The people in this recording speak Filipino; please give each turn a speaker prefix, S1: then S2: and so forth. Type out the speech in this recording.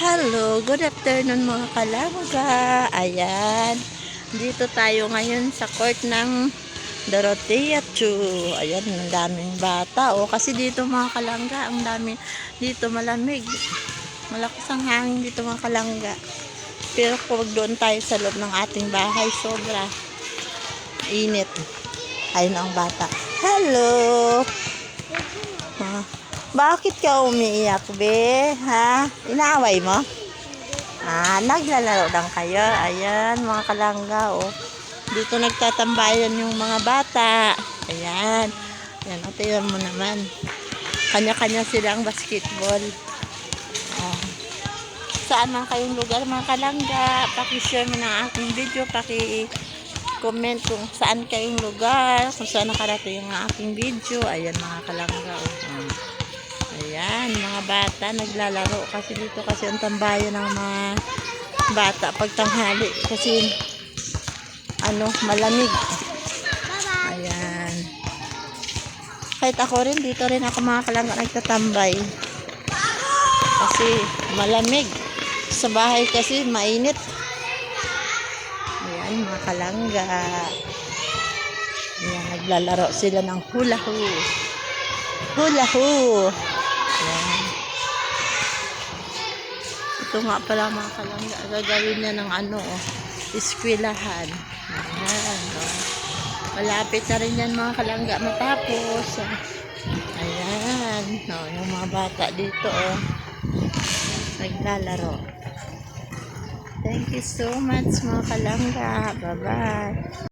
S1: Hello, good afternoon mga kalangga. Ayan, dito tayo ngayon sa court ng Dorothea Chu. Ayan, ang daming bata. O, kasi dito mga kalangga, ang dami. Dito malamig. Malakas ang hangin dito mga kalangga. Pero kung doon tayo sa loob ng ating bahay, sobra init. Ayun ang bata. Hello! Ah, bakit ka umiiyak, be? Ha? Inaaway mo? Ah, naglalaro lang kayo. Ayan, mga kalangga, oh. Dito nagtatambayan yung mga bata. Ayan. Ayan, o, tingnan mo naman. Kanya-kanya silang basketball. Oh. Saan man kayong lugar, mga kalangga, pakishare mo ng aking video, paki-comment kung saan kayong lugar, kung saan nakarating yung aking video. Ayan, mga kalangga, oh. Ayan, mga bata naglalaro kasi dito kasi ang tambayan ng mga bata pag tanghali kasi ano, malamig. Ayan. Kahit ako rin, dito rin ako mga kalangga nagtatambay. Kasi malamig. Sa bahay kasi mainit. Ayan, mga kalangga. Ayan, naglalaro sila ng hula hoo. Ayan. Ito nga pala mga kalangga. Gagawin niya ng ano, oh, iskwilahan. Ayan, oh. Malapit na rin yan mga kalangga matapos. ah. Ayan. Oh, yung mga bata dito, oh. Naglalaro. Thank you so much mga kalangga. Bye-bye.